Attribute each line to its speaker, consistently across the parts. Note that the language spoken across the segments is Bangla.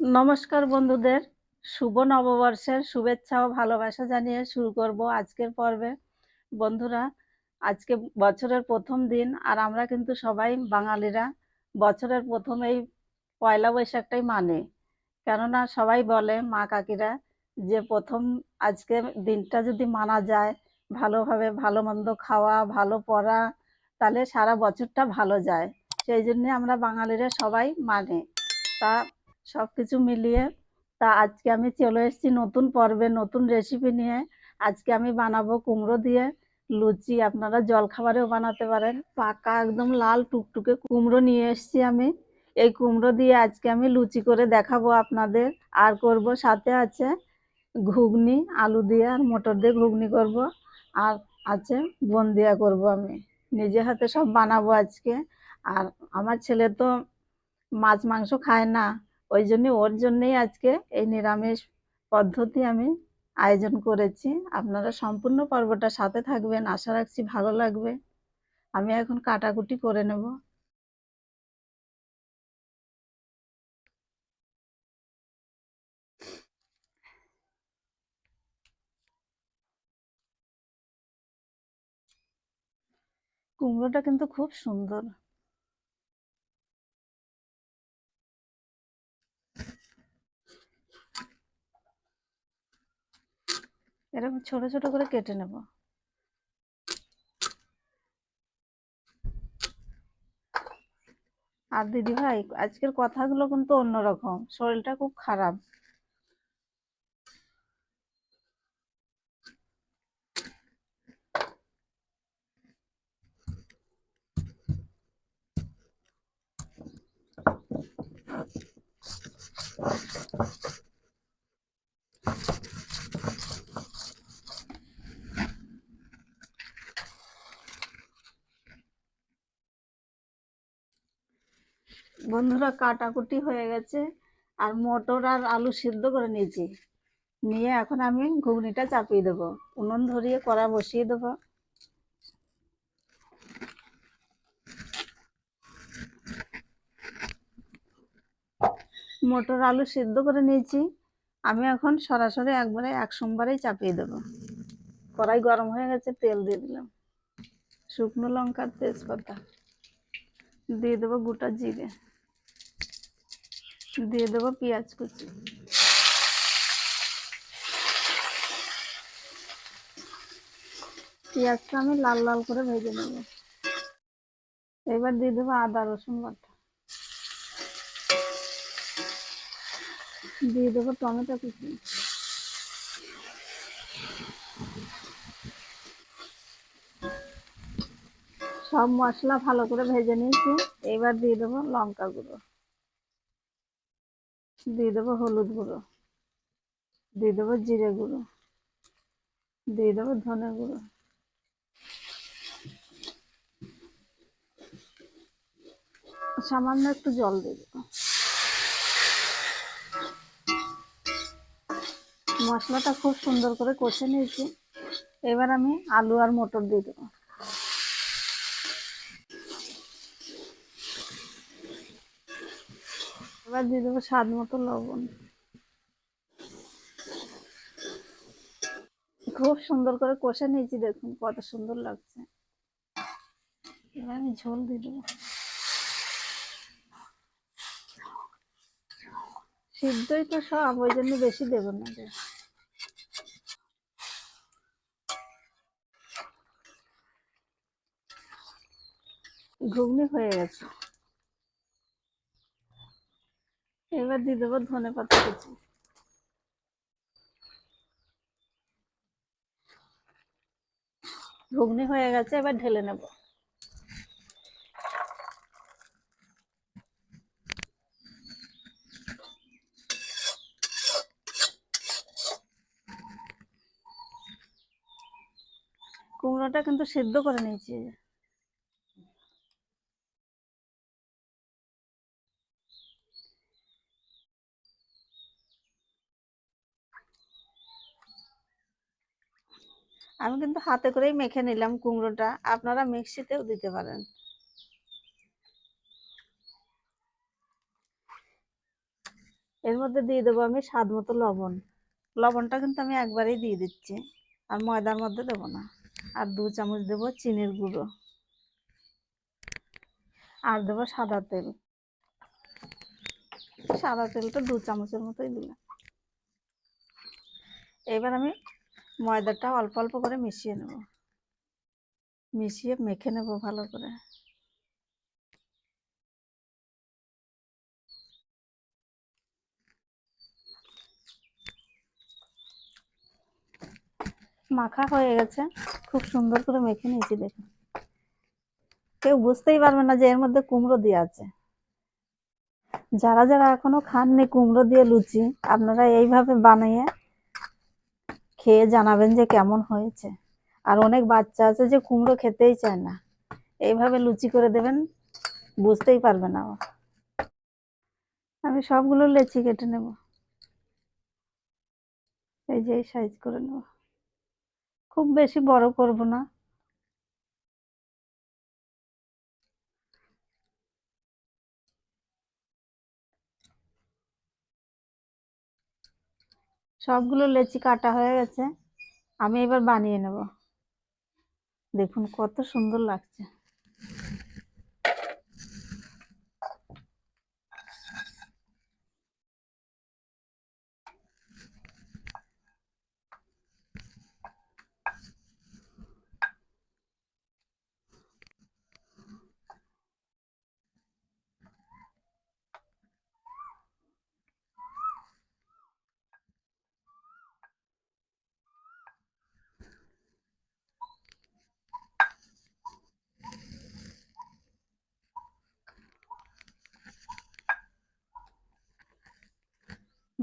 Speaker 1: নমস্কার বন্ধুদের। শুভ নববর্ষের শুভেচ্ছা ও ভালোবাসা জানিয়ে শুরু করব আজকের পর্বে। বন্ধুরা, আজকে বছরের প্রথম দিন আর আমরা কিন্তু সবাই বাঙালিরা বছরের প্রথম এই পয়লা বৈশাখটাই মানে। কেননা সবাই বলে মা কাকিরা যে প্রথম আজকে দিনটা যদি মানা যায়, ভালোভাবে ভালো মন্দ খাওয়া, ভালো পড়া, তাহলে সারা বছরটা ভালো যায়। সেই জন্যে আমরা বাঙালিরা সবাই মানে। তা সব কিছু মিলিয়ে। তা আজকে আমি চলে এসেছি নতুন পর্বে, নতুন রেসিপি নিয়ে। আজকে আমি বানাবো কুমড়ো দিয়ে লুচি। আপনারা জলখাবারেও বানাতে পারেন। পাকা একদম লাল টুকটুকে কুমড়ো নিয়ে এসেছি আমি। এই কুমড়ো দিয়ে আজকে আমি লুচি করে দেখাবো আপনাদের। আর করব সাথে আছে ঘুগনি, আলু দিয়ে আর মটর দিয়ে ঘুগনি করব। আর আছে বন্দিয়া করব আমি। নিজে হাতে সব বানাবো আজকে। আর আমার ছেলে তো মাছ, মাংস খায় না। ওই জন্য ওর জন্যেই আজকে এই নিরামিষ পদ্ধতি আমি আয়োজন করেছি। আপনারা সম্পূর্ণ পর্বটা সাথে থাকবেন, আশা রাখছি ভালো লাগবে। আমি এখন কাটাকুটি করে নেব। কুমড়োটা কিন্তু খুব সুন্দর। এরকম ছোট ছোট করে কেটে নেব। আর দিদি ভাই, আজকের কথাগুলো কিন্তু অন্যরকম। শরীরটা খুব খারাপ। বন্ধুরা কাটাকুটি হয়ে গেছে আর মটর আর আলু সিদ্ধ করে নিয়েছি। নিয়ে এখন আমি ঘুগনিটা চাপিয়ে দেবো। উনুন ধরিয়ে কড়া বসিয়ে দেবো। মটর আলু সিদ্ধ করে নিয়েছি। আমি এখন সরাসরি একবারে এক সোমবারেই চাপিয়ে দেবো। কড়াই গরম হয়ে গেছে, তেল দিয়ে দিলাম। শুকনো লঙ্কার তেজপাতা। দিয়ে দেবো গোটা জিরে। দিয়ে দেবো পেঁয়াজ কুচি। পেঁয়াজটা আমি লাল লাল করে ভেজে নেব। এবার দিয়ে দেবো আদা, রসুন বাটা। দিয়ে দেবো টমেটো কুচি। সব মশলা ভালো করে ভেজে নিয়েছি। এবার দিয়ে দেবো লঙ্কা গুঁড়ো। দিয়ে দেবো হলুদ গুঁড়ো। দিয়ে দেবো জিরে গুঁড়ো। দিয়ে দেবো ধনে গুঁড়ো। সামান্য একটু জল দিয়ে দেবো। মশলাটা খুব সুন্দর করে কষে নিয়েছি। এবার আমি আলু আর মটর দিয়ে দেবো। এবার দিয়ে দেবো স্বাদ মতো লবণ। খুব সুন্দর করে কষে নিয়েছি, দেখুন কত সুন্দর লাগছে। এবার আমি ঝোল দিয়ে দেবো। সিদ্ধই তো সব, ওই জন্য বেশি দেবো না ঘুগনি হয়ে গেছে। এবার দিয়ে দেবো ধনে পাতা কুচি। ঘুগনি হয়ে গেছে, এবার ঢেলে নেব। কুমড়োটা কিন্তু সেদ্ধ করে নিয়েছি। আমি কিন্তু হাতে করেই মেখে নিলাম কুমড়োটা। আপনারা মিক্সিতেও দিতে পারেন। এর মধ্যে দিয়ে দেবো আমি স্বাদ মতো লবণ। লবণটা কিন্তু আমি একবারেই দিয়ে দিচ্ছি। আর ময়দার মধ্যে দেবো না। আর দু চামচ দেবো চিনির গুঁড়ো। আর দেবো সাদা তেল। সাদা তেলটা দু চামচের মতোই দিলাম। এবার আমি ময়দাটা অল্প অল্প করে মিশিয়ে নেব। মিশিয়ে মেখে নেব ভালো করে। মাখা হয়ে গেছে। খুব সুন্দর করে মেখে নিয়েছি দেখুন। কেউ বুঝতেই পারবে না যে এর মধ্যে কুমড়ো দিয়ে আছে। যারা যারা এখনও খাননি কুমড়ো দিয়ে লুচি, আপনারা এইভাবে বানিয়ে খেয়ে জানাবেন যে কেমন হয়েছে। আর অনেক বাচ্চা আছে যে কুমড়ো খেতেই চায় না। এইভাবে লুচি করে দেবেন, বুঝতেই পারবে না। আমি সবগুলো লেচি কেটে নেব। এই যে সাইজ করে নেব। খুব বেশি বড় করব না। সবগুলো লেচি কাটা হয়ে গেছে। আমি এবার বানিয়ে নেব। দেখুন কত সুন্দর লাগছে।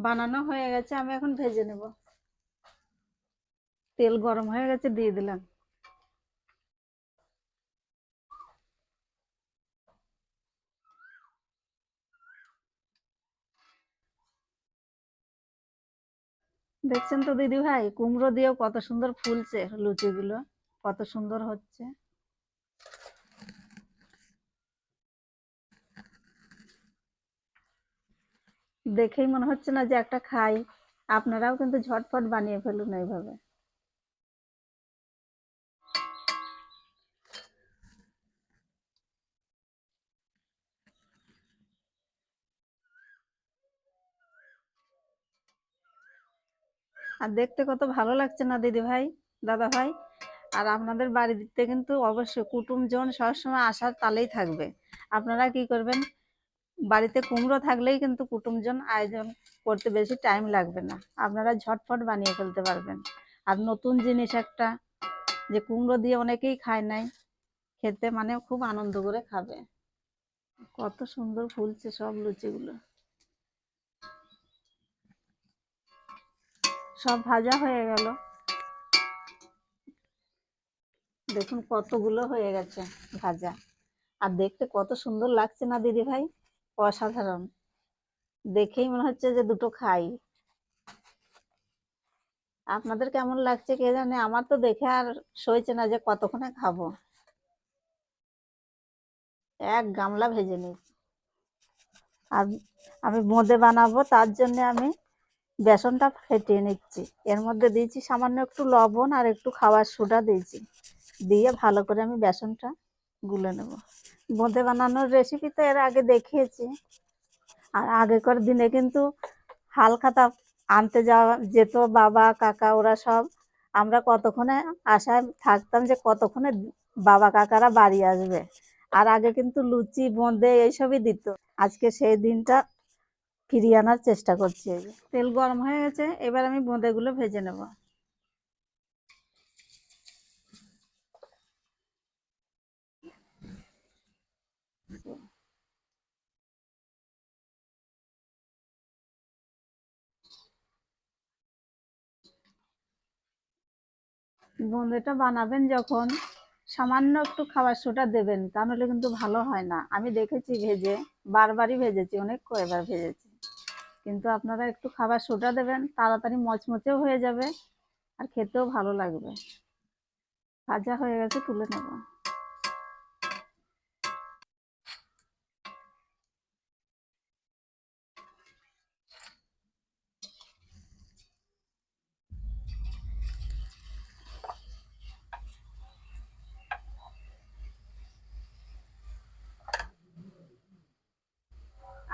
Speaker 1: বানানো হয়ে গেছে, আমি এখন ভেজে নেব। তেল গরম হয়ে গেছে, দিয়ে দিলাম। দেখছেন তো দিদি ভাই কুমড়ো দিয়েও কত সুন্দর ফুলছে লুচিগুলো, কত সুন্দর হচ্ছে। দেখেই মনে হচ্ছে না যে একটা খাই। আপনারাও কিন্তু ঝটপট বানিয়ে ফেলুন এইভাবে। আর দেখতে কত ভালো লাগছে না, দিদি ভাই, দাদা ভাই? আর আপনাদের বাড়িতে কিন্তু অবশ্যই কুটুমজন সবসময় আসার তালেই থাকবে। আপনারা কি করবেন? বাড়িতে কুমড়ো থাকলেই কিন্তু কুটুমজন আয়োজন করতে বেশি টাইম লাগবে না। আপনারা ঝটফট বানিয়ে ফেলতে পারবেন। আর নতুন জিনিস একটা, যে কুমড়ো দিয়ে অনেকেই খায় নাই, খেতে মানে খুব আনন্দ করে খাবে। কত সুন্দর ফুলছে সব লুচিগুলো। সব ভাজা হয়ে গেল। দেখুন কতগুলো হয়ে গেছে ভাজা। আর দেখতে কত সুন্দর লাগছে না দিদি ভাই? অসাধারণ। দেখেই মনে হচ্ছে যে দুটো খাই। আপনাদের কেমন লাগছে কে জানে? আমার তো দেখে আর সইছে না যে কতক্ষণে খাব। এক গামলা ভেজে নিয়েছি আর আমি বোঁদে বানাবো, তার জন্য আমি বেসনটা ফেটিয়ে নিচ্ছি। এর মধ্যে দিয়েছি সামান্য একটু লবণ আর একটু খাওয়ার সোডা দিয়েছি। দিয়ে ভালো করে আমি বেসনটা গুলে নেব। বোঁদে বানানোর রেসিপি তো এর আগে দেখিয়েছি। আর আগেকার দিনে কিন্তু হালখাতা আনতে যাওয়া, যেত বাবা, কাকা, ওরা সব আমরা কতক্ষণে আশায় থাকতাম যে কতক্ষণে বাবা, কাকারা বাড়ি আসবে। আর আগে কিন্তু লুচি, বোঁদে এইসবই দিত। আজকে সেই দিনটা ফিরিয়ে আনার চেষ্টা করছি। তেল গরম হয়ে গেছে, এবার আমি বোঁদেগুলো ভেজে নেব। বোঁদেটা বানাবেন যখন সামান্য একটু খাবার সোটা দেবেন তাহলে কিন্তু ভালো হয় না। আমি দেখেছি ভেজে, বারবারই ভেজেছি, অনেক কয়েকবার ভেজেছি। কিন্তু আপনারা একটু খাবার সোটা দেবেন, তাড়াতাড়ি মচমচেও হয়ে যাবে আর খেতেও ভালো লাগবে। ভাজা হয়ে গেছে, তুলে নেব।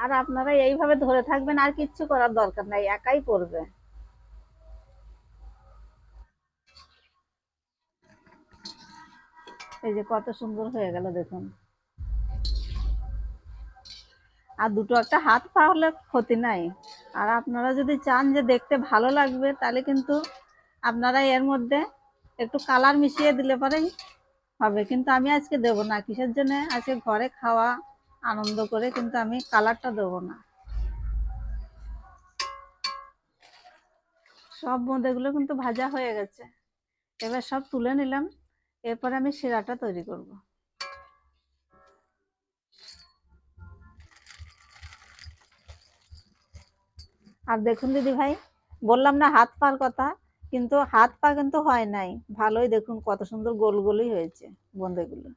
Speaker 1: আর আপনারা এইভাবে ধরে থাকবেন, আর কিচ্ছু করার দরকার নাই, একাই পড়বে। এই যে কত সুন্দর হয়ে গেল, দেখুন। আর দুটো একটা হাত পা হলে ক্ষতি নাই। আর আপনারা যদি চান যে দেখতে ভালো লাগবে, তাহলে কিন্তু আপনারা এর মধ্যে একটু কালার মিশিয়ে দিলে পরেই হবে। কিন্তু আমি আজকে দেব না, কিসের জন্য? আজকে ঘরে খাওয়া আনন্দ করে, কিন্তু আমি কালারটা দেবো না। সব বোঁদেগুলো কিন্তু ভাজা হয়ে গেছে। এবার সব তুলে নিলাম। এরপরে আমি শিরাটা তৈরি করব। আর দেখুন দিদি ভাই, বললাম না হাত পার কথা, কিন্তু হাত পা কিন্তু হয় নাই। ভালোই দেখুন কত সুন্দর গোল গোলই হয়েছে বোঁদেগুলো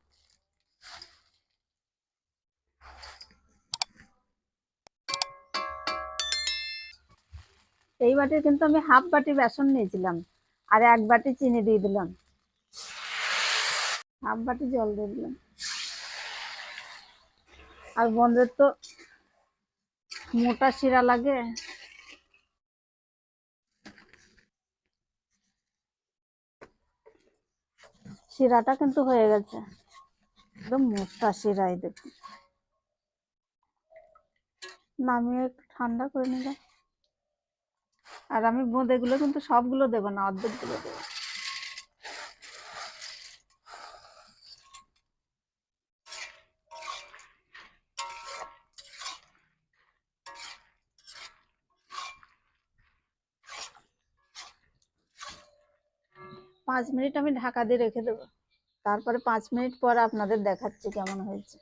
Speaker 1: এই বাটির কিন্তু আমি হাফ বাটি বেসন নিয়েছিলাম, আর এক বাটি চিনি দিয়ে দিলাম। হাফ বাটি জল দিয়ে দিলাম। আর বোনদের তো মোটা শিরা লাগে। শিরাটা কিন্তু হয়ে গেছে। একদম মোটা শিরাই দেখুন। নামিয়ে ঠান্ডা করে নিলে আর আমি বোঁদেগুলো কিন্তু সবগুলো দেবো না অর্ধেক অর্ধেকগুলো দেবো। পাঁচ মিনিট আমি ঢাকা দিয়ে রেখে দেবো। তারপরে পাঁচ মিনিট পর আপনাদের দেখাচ্ছি কেমন হয়েছে।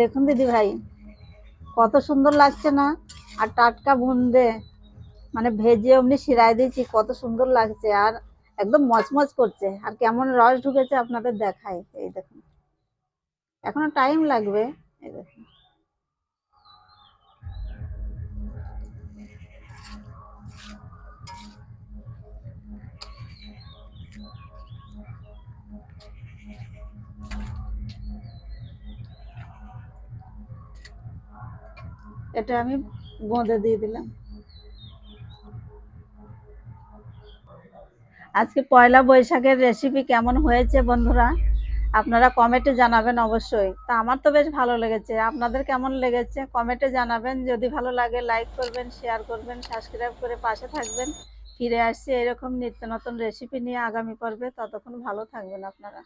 Speaker 1: দেখুন দিদি ভাই কত সুন্দর লাগছে না? আর টাটকা বুন্দে মানে ভেজে অমনি শিরাই দিয়েছি, কত সুন্দর লাগছে আর একদম মচমচ করছে। আর কেমন রস ঢুকেছে আপনাদের দেখায়। এই দেখুন। এখনও টাইম লাগবে। এই দেখুন। এটা আমি বোঁদে দিয়ে দিলাম। আজকে পয়লা বৈশাখের রেসিপি কেমন হয়েছে বন্ধুরা? আপনারা কমেন্টে জানাবেন অবশ্যই। তা আমার তো বেশ ভালো লেগেছে। আপনাদের কেমন লেগেছে? কমেন্টে জানাবেন। যদি ভালো লাগে লাইক করবেন শেয়ার করবেন সাবস্ক্রাইব করে পাশে থাকবেন। ফিরে আসছি এরকম নিত্য নতুন রেসিপি নিয়ে আগামী পর্বে। ততক্ষণ ভালো থাকবেন আপনারা।